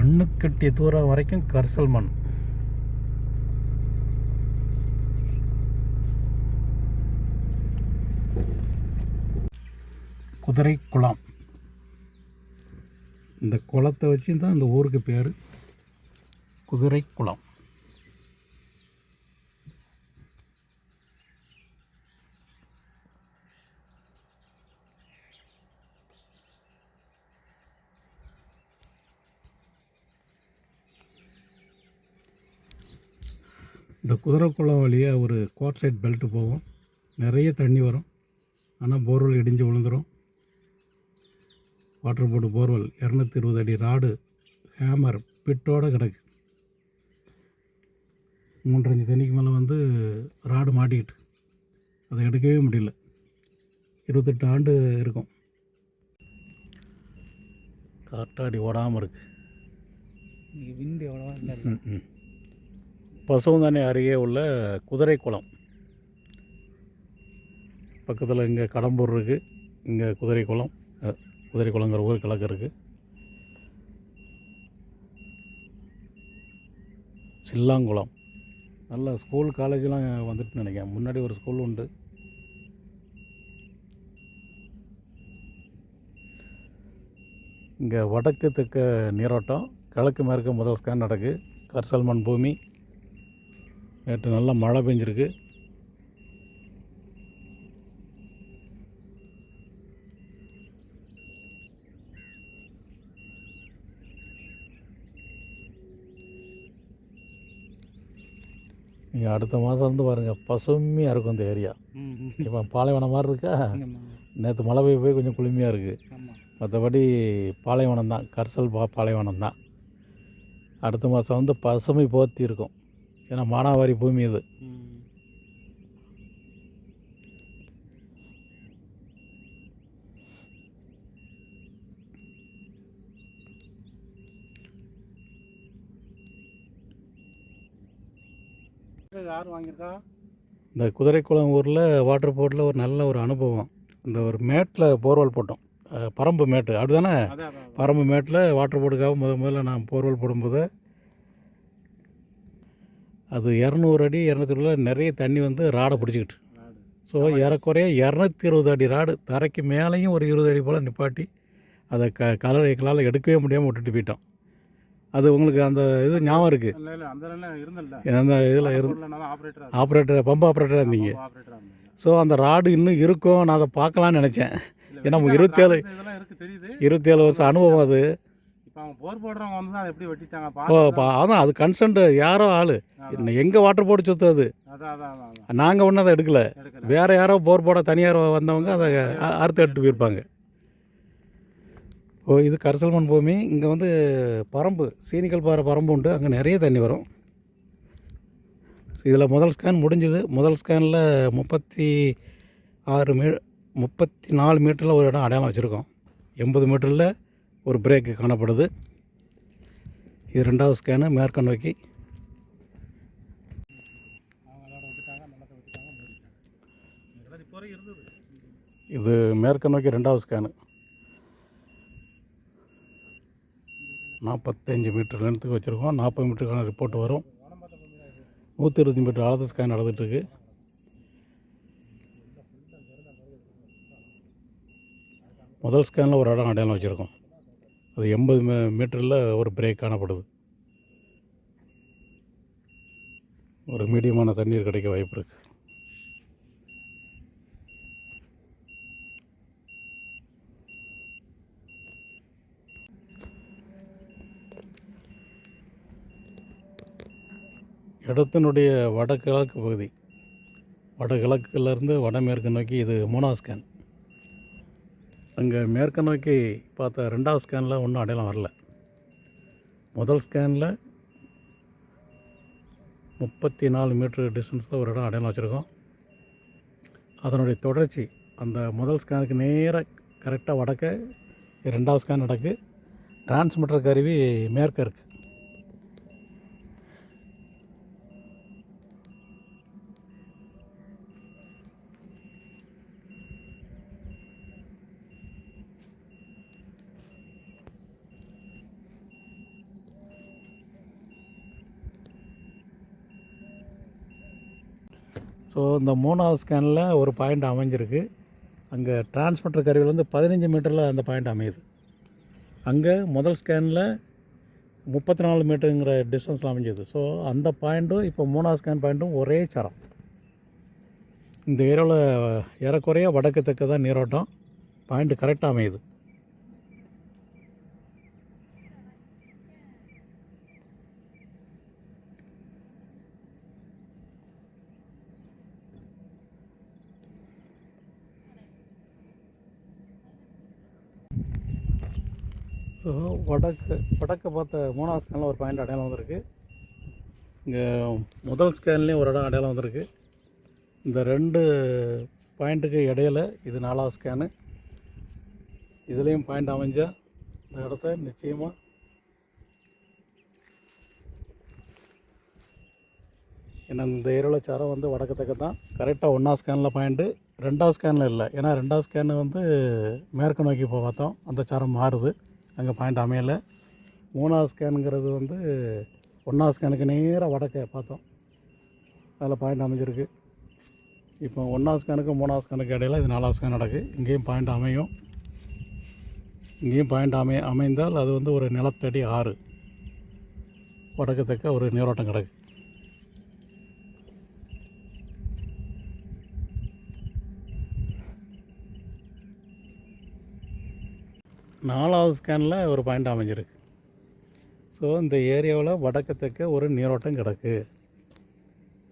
கண்ணு கட்டிய தூரம் வரைக்கும் கரிசல் மண். குதிரை குளம். இந்த குளத்தை வச்சு தான் இந்த ஊருக்கு பேர். குதிரை குளம். இந்த குதிரைக்குளம் வழியாக ஒரு கோட் சைட் பெல்ட்டு போகும். நிறைய தண்ணி வரும். ஆனால் போர்வெல் இடிஞ்சு விழுந்துடும் வாட்டர் போர்டு போர்வெல் இரநூத்தி இருபது அடி ராடு ஹேமர் பிட்டோட கிடக்கு. மூன்றஞ்சு தண்ணிக்கு மேலே வந்து ராடு மாட்டிக்கிட்டு அதை எடுக்கவே முடியல. இருபத்தெட்டு ஆண்டு இருக்கும். காட்டாடி ஓடாமல் இருக்குது விண்டு எவ்வளோ இல்லை. பசுவந்தானி அருகே உள்ள குதிரை குளம். பக்கத்தில் இங்கே கடம்பூர் இருக்குது இங்கே குதிரை குளம். குதிரை குளங்கிற ஊர் கிழக்கு இருக்குது சில்லாங்குளம். நல்ல ஸ்கூல் காலேஜெலாம் வந்துட்டு நினைக்கிறேன். முன்னாடி ஒரு ஸ்கூல் உண்டு. இங்கே வடக்கு தெற்க நீரோட்டம் கிழக்கு மேற்கு முதல் ஸ்கேன் நடக்கு. கர்சல்மன் பூமி நேற்று நல்லா மழை பெஞ்சிருக்கு. நீங்கள் அடுத்த மாதம் வந்து பாருங்கள் பசுமையாக இருக்கும் இந்த ஏரியா. இப்போ பாலைவனம் மாதிரி இருக்கா? நேற்று மழை பெய்ய போய் கொஞ்சம் குளுமையாக இருக்குது மற்றபடி பாலைவனம் தான் கரிசல் பா பாலைவனம் தான் அடுத்த மாதம் வந்து பசுமை போர்த்தி இருக்கும். ஏன்னா மானாவாரி பூமி இது. ம் யார் வாங்கியிருக்கா இந்த குதிரைக்குளம் ஊரில் வாட்டர் போர்ட்டில் ஒரு நல்ல ஒரு அனுபவம். இந்த ஒரு மேட்டில் போர்வெல் போட்டோம். பரம்பு மேட்டு. அப்படிதானே? பரம்பு மேட்டில் வாட்டர் போர்டுக்காக முத முதல்ல நான் போர்வெல் போடும்போது அது இரநூறு அடி இரநூத்தி நிறைய தண்ணி வந்து ராடை பிடிச்சிக்கிட்டு. ஸோ ஏறக்குறைய இரநூத்தி இருபது அடி ராடு தரைக்கு மேலேயும் ஒரு இருபது அடி போல் நிப்பாட்டி அதை க கலர் எங்களால் எடுக்கவே முடியாமல் விட்டுட்டு போயிட்டோம். அது உங்களுக்கு அந்த இது ஞாபகம் இருக்குது அந்த இதில் இருந்து ஆப்ரேட்டர் பம்ப் ஆப்ரேட்டராக இருந்தீங்க. ஸோ அந்த ராடு இன்னும் இருக்கும் நான் அதை பார்க்கலான்னு நினச்சேன். ஏன்னா இருபத்தேழு இருபத்தேழு வருஷம் அனுபவம் அது. ஓ அதான் அது கன்சன்ட் யாரோ ஆள். எங்கள் வாட்டர் போர்டு சொத்து அது. நாங்கள் ஒன்றும் அதை எடுக்கல. வேறு யாரோ போர் போட தனியார் வந்தவங்க அதை அறுத்து எடுத்து போயிருப்பாங்க. ஓ இது கரிசல் மண் பூமி. இங்கே வந்து பரம்பு சீனிக்கல் பாறை பரம்பு உண்டு. அங்கே நிறைய தண்ணி வரும். இதில் முதல் ஸ்கேன் முடிஞ்சுது. முதல் ஸ்கேனில் முப்பத்தி ஆறு மீ முப்பத்தி நாலு மீட்டரில் ஒரு இடம் அடையாளம் வச்சுருக்கோம். எண்பது மீட்டரில் ஒரு பிரேக்கு காணப்படுது. இது ரெண்டாவது ஸ்கேனு மேற்க நோக்கி. இது மேற்க நோக்கி ரெண்டாவது ஸ்கேனு நாற்பத்தஞ்சு மீட்டர் லென்த்துக்கு வச்சுருக்கோம். நாற்பது மீட்டருக்கான ரிப்போர்ட் வரும். நூற்றி இருபத்தி மீட்டர் ஆழத்து ஸ்கேன் நடந்துகிட்ருக்கு முதல் ஸ்கேனில் ஒரு இடம் அடையாளம் வச்சுருக்கோம். அது எண்பது மீ மீட்டரில் ஒரு பிரேக் காணப்படுது. ஒரு மீடியமான தண்ணீர் கிடைக்க வாய்ப்பு இருக்குது இடத்தினுடைய வடகிழக்கு பகுதி வடகிழக்குலேருந்து வடமேற்கு நோக்கி இது மோனாஸ்கேன். அங்கே மேற்கு நோக்கி பார்த்த ரெண்டாவது ஸ்கேனில் ஒன்றும் அடையாளம் வரல. முதல் ஸ்கேனில் முப்பத்தி நாலு மீட்ரு டிஸ்டன்ஸில் ஒரு இடம் அடையாளம் வச்சுருக்கோம். அதனுடைய தொடர்ச்சி அந்த முதல் ஸ்கேனுக்கு நேராக கரெக்டாக வடக்க ரெண்டாவது ஸ்கேன் நடக்கு. டிரான்ஸ்மிட்டர் கருவி மேற்க இருக்குது ஸோ இந்த மூணாவது ஸ்கேனில் ஒரு பாயிண்ட் அமைஞ்சிருக்கு. அங்கே டிரான்ஸ்மிட்டர் கருவிலேருந்து பதினஞ்சு மீட்டரில் அந்த பாயிண்ட் அமையுது. அங்கே முதல் ஸ்கேனில் முப்பத்தி நாலு மீட்டருங்கிற டிஸ்டன்ஸில் அமைஞ்சது. ஸோ அந்த பாயிண்ட்டும் இப்போ மூணாவது ஸ்கேன் பாயிண்ட்டும் ஒரே சரம். இந்த ஏரியாவில் ஏறக்குறைய வடக்கு தெற்கு தான் நீரோட்டம் பாயிண்ட் கரெக்டாக அமையுது ஸோ வடக்கு வடக்கு பார்த்த மூணாவது ஸ்கேனில் ஒரு பாயிண்ட் அடையாளம் வந்திருக்கு. இங்கே முதல் ஸ்கேன்லேயும் ஒரு இடம் அடையாளம் வந்திருக்கு. இந்த ரெண்டு பாயிண்ட்டுக்கு இடையில இது நாலாவது ஸ்கேனு இதுலேயும் பாயிண்ட் அமைஞ்சால் இந்த இடத்த நிச்சயமாக ஏன்னா இந்த ஏரியாவில் சரம் வந்து வடக்கு தக்க தான் கரெக்டாக ஒன்றாவது ஸ்கேனில் பாயிண்ட்டு ரெண்டாவது ஸ்கேனில் இல்லை. ஏன்னா ரெண்டாவது ஸ்கேனு வந்து மேற்கு நோக்கி இப்போ பார்த்தோம். அந்த சரம் மாறுது. அங்கே பாயிண்ட் அமையலை. மூணாவது ஸ்கேனுங்கிறது வந்து ஒன்றாவது ஸ்கேனுக்கு நேராக வடக்க பார்த்தோம். அதில் பாயிண்ட் அமைஞ்சிருக்கு. இப்போ ஒன்றாவது ஸ்கேனுக்கு மூணாவது ஸ்கேனுக்கு இடையில இது நாலாவது ஸ்கேன் நடக்கு. இங்கேயும் பாயிண்ட் அமையும். இங்கேயும் பாயிண்ட் அமை அமைந்தால் அது வந்து ஒரு நிலத்தடி ஆறு. வடக்கு தக்க ஒரு நீரோட்டம் கிடக்கு. நாலாவது ஸ்கேனில் ஒரு பாயிண்ட் அமைஞ்சிருக்கு. ஸோ இந்த ஏரியாவில் வடக்கத்தக்க ஒரு நீரோட்டம் கிடக்கு.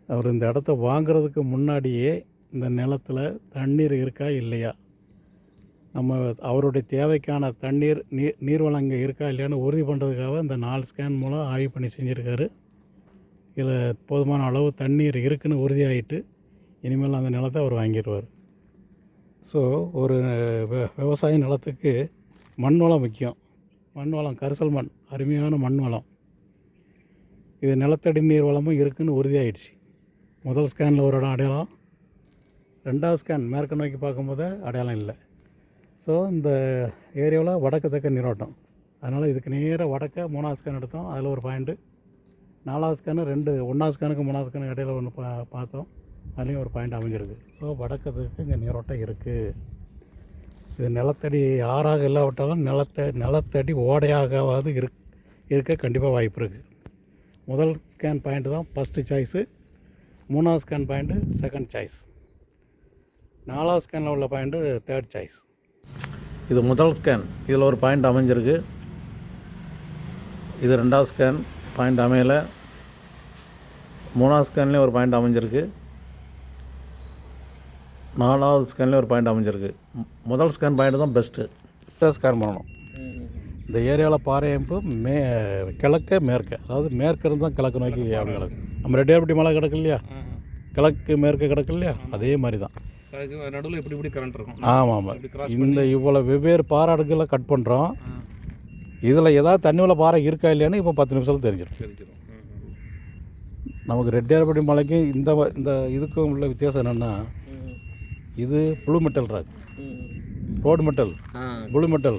அவர் இந்த இடத்த வாங்குறதுக்கு முன்னாடியே இந்த நிலத்தில் தண்ணீர் இருக்கா இல்லையா? நம்ம அவருடைய தேவைக்கான தண்ணீர் நீர் நீர்வளம் இங்கே இருக்கா இல்லையான்னு உறுதி பண்ணுறதுக்காக இந்த நாலு ஸ்கேன் மூலம் ஆய்வு பண்ணி செஞ்சுருக்காரு. இதில் போதுமான அளவு தண்ணீர் இருக்குன்னு உறுதியாகிட்டு இனிமேல் அந்த நிலத்தை அவர் வாங்கிடுவார். ஸோ ஒரு விவசாய நிலத்துக்கு மண் வளம் முக்கியம். மண் வளம் கரிசல் மண் அருமையான மண் வளம் இது நிலத்தடி நீர் வளமும் இருக்குதுன்னு உறுதியாயிடுச்சு. முதல் ஸ்கேனில் ஒரு இடம் அடையாளம். ரெண்டாவது ஸ்கேன் மேற்கு நோக்கி பார்க்கும்போது அடையாளம் இல்லை. ஸோ இந்த ஏரியாவில் வடக்கு தக்க நீரோட்டம். அதனால் இதுக்கு நேராக வடக்க மூணாவது ஸ்கேன் எடுத்தோம். அதில் ஒரு பாயிண்ட்டு நாலாவது ஸ்கேனு ரெண்டு ஒன்றாவது ஸ்கேனுக்கு மூணாவது ஸ்கேனுக்கு இடையில ஒன்று பா பார்த்தோம். அதுலேயும் ஒரு பாயிண்ட் அமைஞ்சிருக்கு. ஸோ வடக்கு இங்கே நீரோட்டம் இருக்குது இது நிலத்தடி ஆறாக இல்லாவிட்டாலும் நிலத்த நிலத்தடி ஓடையாகவாது இருக் இருக்க கண்டிப்பாக வாய்ப்பு இருக்குது முதல் ஸ்கேன் பாயிண்ட் தான் ஃபஸ்ட்டு சாய்ஸு மூணாவது ஸ்கேன் பாயிண்ட்டு செகண்ட் சாய்ஸ் நாலாவது ஸ்கேனில் உள்ள பாயிண்ட்டு தேர்ட் சாய்ஸ் இது முதல் ஸ்கேன் இதில் ஒரு பாயிண்ட் அமைஞ்சிருக்கு. இது ரெண்டாவது ஸ்கேன் பாயிண்ட் அமையலை. மூணாவது ஸ்கேன்லேயும் ஒரு பாயிண்ட் அமைஞ்சிருக்கு. நாலாவது ஸ்கேன்லேயும் ஒரு பாயிண்ட் அமைஞ்சிருக்கு. முதல் ஸ்கேன் பாயிண்ட் தான் பெஸ்ட்டு ஸ்கேன் பண்ணணும். இந்த ஏரியாவில் பாறை அமைப்பு மே கிழக்க மேற்க. அதாவது மேற்கு இருந்து தான் கிழக்கு நோக்கி அப்படி கிடக்கு நம்ம ரெட்டியார்பட்டி மலை கிடக்கு இல்லையா? கிழக்கு மேற்கு கிடக்கு இல்லையா? அதே மாதிரி தான் நடுவில் இப்படி இப்படி கரண்ட் இருக்கும். ஆமாம் ஆமாம் இந்த இவ்வளோ வெவ்வேறு பாறை அடுக்குகளை கட் பண்ணுறோம் இதில் ஏதாவது தண்ணி உள்ள பாறை இருக்கா இல்லையான்னு இப்போ பத்து நிமிஷத்தில் தெரிஞ்சிடும். நமக்கு ரெட்டியார்பட்டி மலைக்கும் இந்த இந்த இதுக்கும் உள்ள வித்தியாசம் என்னென்னா இது blue metal rock road metal blue metal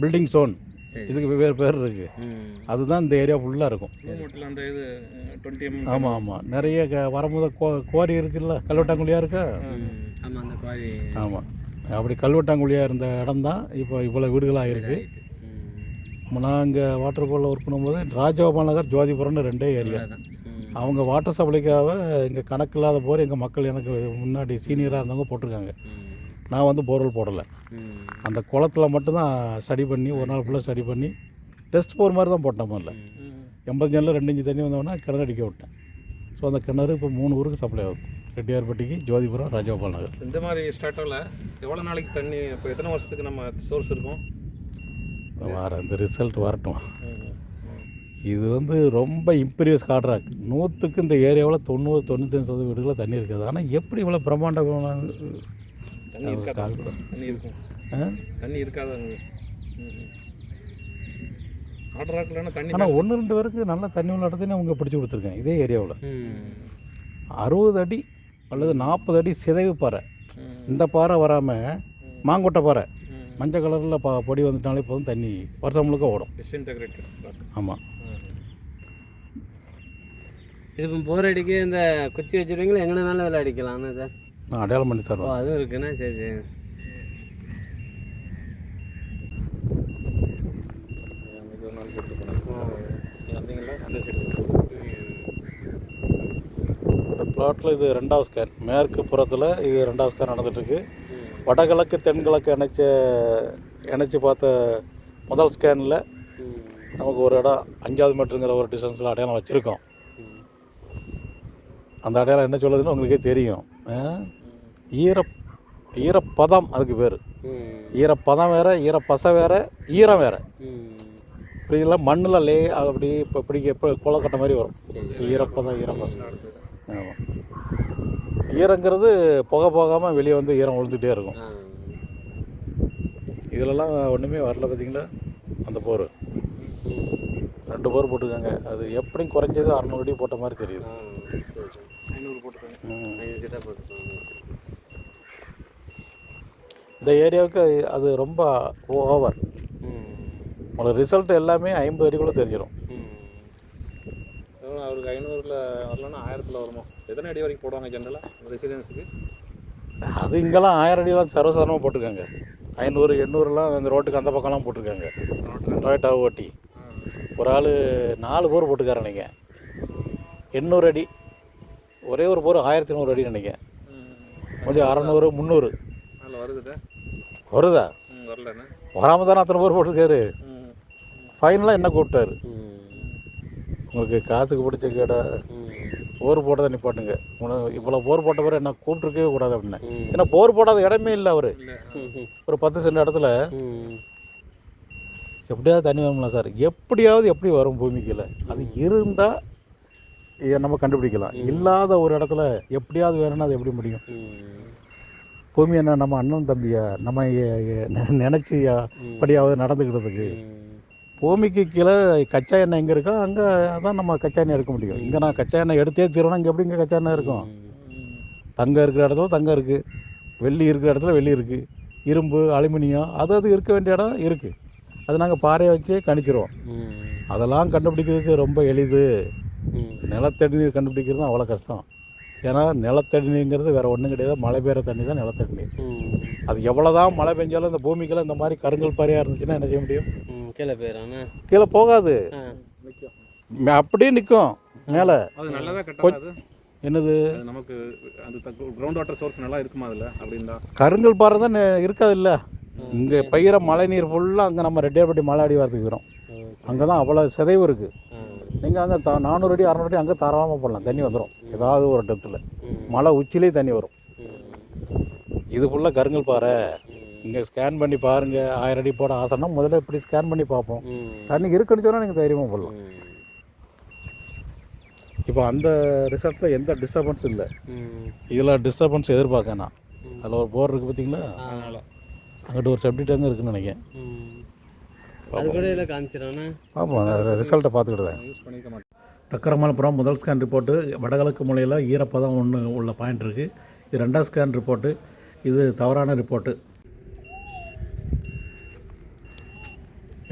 building stone இதுக்கு வெவ்வேறு பேர் இருக்குது அதுதான் இந்த ஏரியா ஃபுல்லாக இருக்கும். ஆமாம் ஆமாம் நிறைய க வரும்போது கோ கோரி இருக்குல்ல? கல்வெட்டாங்குழியாக இருக்கா? ஆமாம் அப்படி கல்வெட்டாங்குழியாக இருந்த இடம் தான் இப்போ இவ்வளோ வீடுகளாக இருக்குது நான் இங்கே வாட்டர் போலில் ஒர்க் பண்ணும்போது ராஜகோபால் நகர் ஜோதிபுரம்னு ரெண்டே ஏரியா அவங்க வாட்டர் சப்ளைக்காக இங்கே கணக்கு இல்லாத போர் எங்கள் மக்கள் எனக்கு முன்னாடி சீனியராக இருந்தவங்க போட்டிருக்காங்க. நான் வந்து போர்வெல் போடலை. அந்த குளத்தில் மட்டும்தான் ஸ்டடி பண்ணி ஒரு நாள் ஃபுல்லாக ஸ்டடி பண்ணி டெஸ்ட் போர் மாதிரி தான் போட்டேன் முதல்ல. எண்பது ஜனில் ரெண்டு இன்ச்சு தண்ணி வந்தோடனே கிணறு அடிக்க விட்டேன். ஸோ அந்த கிணறு இப்போ மூணு ஊருக்கு சப்ளை ஆகுது. ரெட்டியார்பட்டிக்கு ஜோதிபுரம் ராஜகோபால் நகர். இந்த மாதிரி ஸ்டார்ட்டாவில் எவ்வளோ நாளைக்கு தண்ணி இப்போ எத்தனை வருஷத்துக்கு நம்ம சோர்ஸ் இருக்கும்? வர இந்த ரிசல்ட் வரட்டும்? இது வந்து ரொம்ப இம்பீரியஸ் காட்ராக் நூற்றுக்கு இந்த ஏரியாவில் தொண்ணூறு தொண்ணூத்தஞ்சு சதவீத வீடுகளில் தண்ணி இருக்குது. ஆனால் எப்படி இவ்வளோ பிரம்மாண்டம் தண்ணி இருக்கும். தண்ணி இருக்காதா? ஆனால் ஒன்று ரெண்டு பேருக்கு நல்ல தண்ணி உள்ள இடத்தையும் அவங்க பிடிச்சி கொடுத்துருக்கேன். இதே ஏரியாவில். அறுபது அடி அல்லது நாற்பது அடி சிதைவு பாறை. இந்த பாறை வராமல் மாங்கொட்டை பாறை. மஞ்சள் கலரில் பா பொடி வந்துட்டாலே போதும் தண்ணி. வருஷம் முழுக்க ஓடும். ஆமாம் இது இப்போ போர் அடிக்க இந்த குச்சி வச்சுருவீங்களா? எங்கேனாலும் அதில் அடிக்கலாம்ண்ணா சார்? நான் அடையாளம் பண்ணி ஓ தருவேன் அதுவும் இருக்குண்ணா சரி சரி. இந்த பிளாட்டில் இது ரெண்டாவது ஸ்கேன் மேற்கு புறத்தில் இது ரெண்டாவது ஸ்கேன் நடந்துட்டுருக்கு. வடகிழக்கு தென்கிழக்கு இணைச்ச இணைச்சி பார்த்த முதல் ஸ்கேனில் நமக்கு ஒரு இடம் அஞ்சாவது மீட்டருங்கிற ஒரு டிஸ்டன்ஸில் அடையாளம் வச்சுருக்கோம். அந்த அடையாளம் என்ன சொல்லுதுன்னு உங்களுக்கே தெரியும்? ஈர ஈரப்பதம் அதுக்கு பேர். ஈரப்பதம் வேறு ஈரப்பசை வேறு ஈரம் வேறு. ம். இப்படி இல்லை மண்ணில் லே அப்படி இப்போ பிடிக்க இப்போ குளக்கட்ட மாதிரி வரும். ஈரப்பதம் ஈரப்பசை. ஆமாம் ஈரங்கிறது புகை போகாமல் வெளியே வந்து ஈரம் விழுந்துகிட்டே இருக்கும். இதிலலாம் ஒன்றுமே வரல பார்த்தீங்களா அந்த போர். ரெண்டு போர் போட்டிருக்காங்க. அது எப்படியும் குறைஞ்சது அறநூறு அடி போட்ட மாதிரி தெரியுது ஆ சரி சரி ஐநூறு போட்டுருக்காங்க ம். ஐநூறு கிட்ட போட்டுருக்கோம் இந்த ஏரியாவுக்கு அது ரொம்ப ஓவர் உங்களுக்கு ரிசல்ட் எல்லாமே ஐம்பது அடிக்குள்ளே தெரிஞ்சிடும் அவருக்கு ஐநூறுல வரலன்னா ஆயிரத்தில் வருமா? எத்தனை அடி வரைக்கும் போடுவாங்க ஜென்ரலாக ரெசிடென்ஸுக்கு அது இங்கெல்லாம் ஆயிரம் அடிலாம் சர்வசாதாரணமாக போட்டிருக்காங்க. ஐநூறு எண்ணூறுலாம் அந்த ரோட்டுக்கு அந்த பக்கம்லாம் போட்டிருக்காங்க. டொயட்டா ஓட்டி ஒரு ஆள் நாலு போர் போட்டுக்கார நீங்கள் எண்ணூறு அடி. ஒரே ஒரு போர் ஆயிரத்தி நூறு அடி நினைக்கிறேன். கொஞ்சம் அறநூறு முந்நூறு. வருதா வராமல் தானே அத்தனை போர் போட்டிருக்காரு? ஃபைனலாக என்ன கூப்பிட்டாரு? உங்களுக்கு காசுக்கு பிடிச்ச கேடா. போர் போட்டதை நிப்பாட்டுங்க. உனக்கு இவ்வளோ போர் போட்ட பிறகு என்ன கூப்பிட்ருக்கவே கூடாது அப்படின்னு. ஏன்னா போர் போடாத இடமே இல்லை அவர். ஒரு பத்து சென்ட் இடத்துல எப்படியாவது தண்ணி வரும்ல சார். எப்படியாவது எப்படி வரும் பூமிக்குள்ள? அது இருந்தால் நம்ம கண்டுபிடிக்கலாம். இல்லாத ஒரு இடத்துல எப்படியாவது வேணும்னா அது எப்படி முடியும்? பூமி என்ன? நம்ம அண்ணன் தம்பியா? நம்ம எ- எ- நெ- நினைச்சு அப்படியாவது நடந்துக்கிட்டதுக்கு. பூமிக்கு கீழே கச்சா எண்ணெய் எங்கே இருக்கோ அங்கே அதான் நம்ம கச்சா எண்ணெய் எடுக்க முடியும். இங்கே நான் கச்சா எண்ணெய் எடுத்தே தீரணும். இங்கே எப்படி இங்கே கச்சா எண்ணெய் இருக்கும்? தங்கம் இருக்கிற இடத்துல தங்கம் இருக்குது வெள்ளி இருக்கிற இடத்துல வெள்ளி இருக்குது இரும்பு அலுமினியம் அது அது இருக்க வேண்டிய இடம் இருக்குது அது நாங்கள் பாறையை வச்சு கணிச்சிருவோம். அதெல்லாம் கண்டுபிடிக்கிறதுக்கு ரொம்ப எளிது. நிலத்தடி நீர் கண்டுபிடிக்கிறது அவ்வளோ கஷ்டம். ஏன்னா நிலத்தடி நீருங்கிறது வேறு ஒன்றும் கிடையாது. மழை பெய்கிற தண்ணி தான் நிலத்தடி நீர் அது எவ்வளோ தான் மழை பெஞ்சாலும் இந்த பூமிக்கெல்லாம் இந்த மாதிரி கருங்கல் பாறையாக இருந்துச்சுன்னா என்ன செய்ய முடியும்? கீழே போயிடறாண்ணா கீழே போகாது. அப்படியே நிற்கும் மேலே. என்னது? அது நமக்கு அந்த கிரவுண்ட் வாட்டர் சோர்ஸ் நல்லா இருக்குமா அதில்? அப்படின்னா. கருங்கல் பாறை தான் இருக்காது இல்லை. இங்கே பெய்கிற மழை நீர் ஃபுல்லாக அங்கே நம்ம ரெட்டியார்பட்டி மலை அடி வரத்துக்கு வரும் அங்கே தான் அவ்வளோ சிதைவு இருக்குது நீங்கள் அங்கே த நானூறு அடி அறநூறு அடி அங்கே தாராளமாக போடலாம். தண்ணி வந்துடும் ஏதாவது ஒரு இடத்துல ம். மலை உச்சிலே தண்ணி வரும். இது ஃபுல்லாக கருங்கல் பாறை. இங்கே ஸ்கேன் பண்ணி பாருங்கள் ஆயிரம் அடி போட ஆசைன்னா முதல்ல இப்படி ஸ்கேன் பண்ணி பார்ப்போம். தண்ணி இருக்குன்னு சொன்னால் நீங்கள் தைரியமாக போடலாம். இப்போ அந்த ரிசல்ட்டில் எந்த டிஸ்டர்பன்ஸும் இல்லை. இதில் டிஸ்டர்பன்ஸ் எதிர்பார்க்கேன் நான். அதில் ஒரு போர் இருக்குது பார்த்தீங்களா அதனால். அங்கிட்ட ஒரு செப்டி டேங்க் இருக்குன்னு நினைக்கிறேன் ம் அது கூட இதில் காமிச்சிடாண்ணா பார்ப்போம் ரிசல்ட்டை பார்த்துக்கிட்டு தான். யூஸ் பண்ணிக்க மாட்டேன் டக்கரமாலபுரம் முதல் ஸ்கேன் ரிப்போர்ட்டு வடகிழக்கு மூலையில் ஈரப்பதம் ஒன்று உள்ள பாயிண்ட் இருக்குது இது ரெண்டாவது ஸ்கேன் ரிப்போர்ட்டு இது தவறான ரிப்போர்ட்டு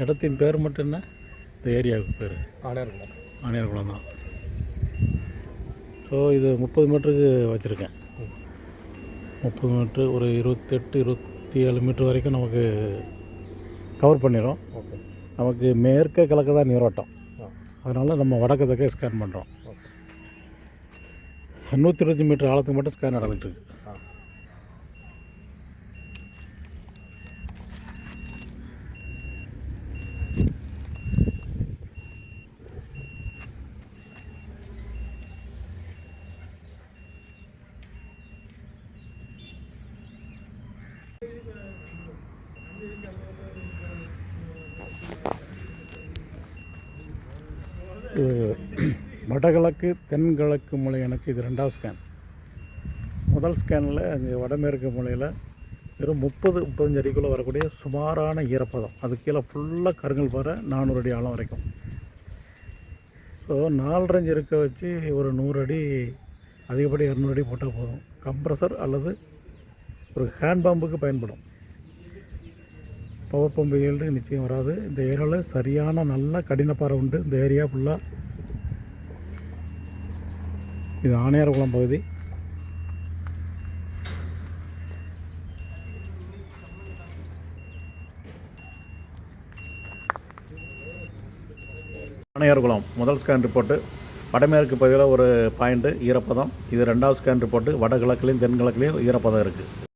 இடத்தின் பேர் மட்டும் என்ன? இந்த ஏரியாவுக்கு பேர். ஆடையார் ஆணையர்குளம் தான். ஸோ இது முப்பது மீட்டருக்கு வச்சுருக்கேன். முப்பது மீட்ரு ஒரு இருபத்தெட்டு இருபத்தி ஏழு மீட்ரு வரைக்கும் நமக்கு கவர் பண்ணிடும் நமக்கு மேற்கே கிழக்கு தான் நீரோட்டம் அதனால் நம்ம வடக்கு தெற்கே ஸ்கேன் பண்ணுறோம் நூற்றி இருபத்தி மீட்டர் ஆழத்துக்கு மட்டும் ஸ்கேன் நடந்துட்டு இருக்கு ஆ இது வடகிழக்கு தென்கிழக்கு மூலை எனக்கு இது ரெண்டாவது ஸ்கேன் முதல் ஸ்கேனில் அங்கே வடமேற்கு மூலையில் வெறும் முப்பது முப்பத்தஞ்சு அடிக்குள்ளே வரக்கூடிய சுமாரான ஈரப்பதம். அது கீழே ஃபுல்லாக கருங்கல் பாறை நானூறு அடி ஆழம் வரைக்கும். ஸோ நாலரைஞ்சு இருக்க வச்சு ஒரு நூறு அடி அதிகப்படி இரநூறு அடி போட்டால் போதும். கம்ப்ரஸர் அல்லது ஒரு ஹேண்ட் பம்புக்கு பயன்படும். பவர் பம்பு ஏழு நிச்சயம் வராது. இந்த ஏரியாவில் சரியான நல்ல கடினப்பாறை உண்டு. இந்த ஏரியா ஃபுல்லாக இது ஆணையார்குளம் பகுதி. ஆணையார்குளம் முதல் ஸ்கேன் ரிப்போர்ட்டு வடமேற்கு பகுதியில் ஒரு பாயிண்ட்டு ஈரப்பதம். இது ரெண்டாவது ஸ்கேன் ரிப்போர்ட்டு வடகிழக்குலேயும் தென்கிழக்குலேயும் ஈரப்பதம் இருக்குது